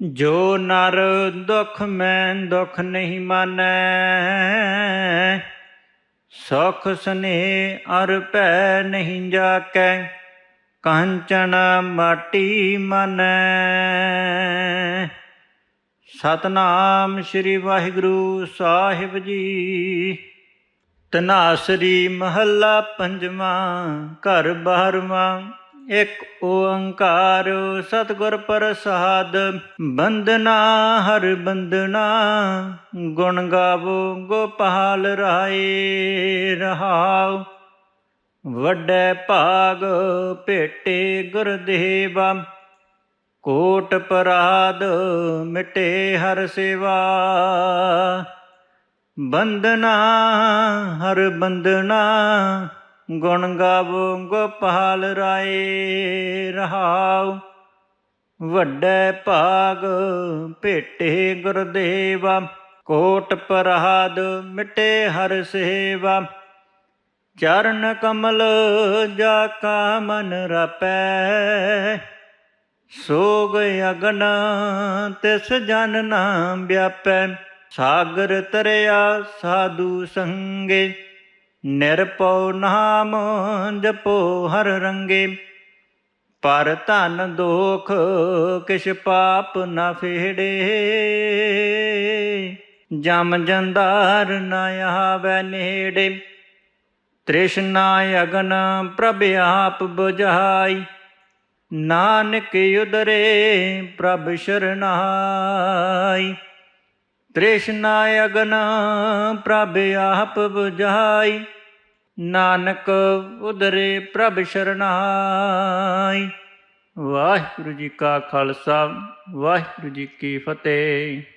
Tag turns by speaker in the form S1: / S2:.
S1: ਜੋ ਨਰ ਦੁਖ ਮੈਂ ਦੁਖ ਨਹੀਂ ਮਾਨੈ, ਸੁਖ ਸਨੇ ਅਰ ਭੈ ਨਹੀਂ ਜਾਕੈ, ਕੰਚਨ ਮਾਟੀ ਮਨੈ। ਸਤਨਾਮ ਸ੍ਰੀ ਵਾਹਿਗੁਰੂ ਸਾਹਿਬ ਜੀ ਤਨਾਸਰੀ ਮਹੱਲਾ ਪੰਜਵਾਂ, ਘਰ ਬਾਰਵਾਂ। ਇੱਕ ਓੰਕਾਰ ਸਤਿਗੁਰ ਪ੍ਰਸਾਦ ਬੰਦਨਾ ਹਰ ਬੰਦਨਾ ਗੁਣ ਗਾਵੋ ਗੋਪਾਲ ਰਾਏ ਰਹਾਉ। ਵੱਡੇ ਭਾਗ ਭੇਟੇ ਗੁਰਦੇਵਾ, ਕੋਟ ਪਰਾਦ ਮਿਟੇ ਹਰ ਸੇਵਾ। ਬੰਦਨਾ ਹਰ ਬੰਦਨਾ ਗੁਣ ਗਾਵੋ, ਗੋਪਾਲ ਰਾਏ ਰਹਾਉ। ਵੱਡੇ ਭਾਗ ਭੇਟੇ ਗੁਰਦੇਵਾ, ਕੋਟ ਪ੍ਰਹਾਦ ਮਿਟੇ ਹਰ ਸੇਵਾ। ਚਰਨ ਕਮਲ ਜਾ ਕਾ ਮਨ ਰਪੈ, ਸੋਗ ਅਗਨ ਤਿਸ ਜਨ ਨਾਮ ਵਿਆਪੈ। ਸਾਗਰ ਤਰਿਆ ਸਾਧੂ ਸੰਗੇ ਨਿਰਪਉ ਨਾਮ ਜਪੋ ਹਰ ਰੰਗੇ, ਪਰ ਧਨ ਦੋਖ ਕਿਛ ਪਾਪ ਨਾ ਫੇੜੇ। ਜਮ ਜੰਦਾਰ ਨਾ ਆਵੇ ਨੇੜੇ, ਤ੍ਰਿਸ਼ਨਾ ਅਗਨ ਪ੍ਰਭ ਆਪ ਬੁਝਾਈ। ਨਾਨਕ ਉਦਰੇ ਪ੍ਰਭ ਸ਼ਰਨਾਈ। ਤ੍ਰਿਸ਼ਨਾ ਅਗਨ ਪ੍ਰਭ ਆਪ ਬੁਝਾਈ। ਨਾਨਕ ਉਦਰੇ ਪ੍ਰਭ ਸ਼ਰਨਾਈ। ਵਾਹਿਗੁਰੂ ਜੀ ਕਾ ਖਾਲਸਾ ਵਾਹਿਗੁਰੂ ਜੀ ਕੀ ਫਤਿਹ।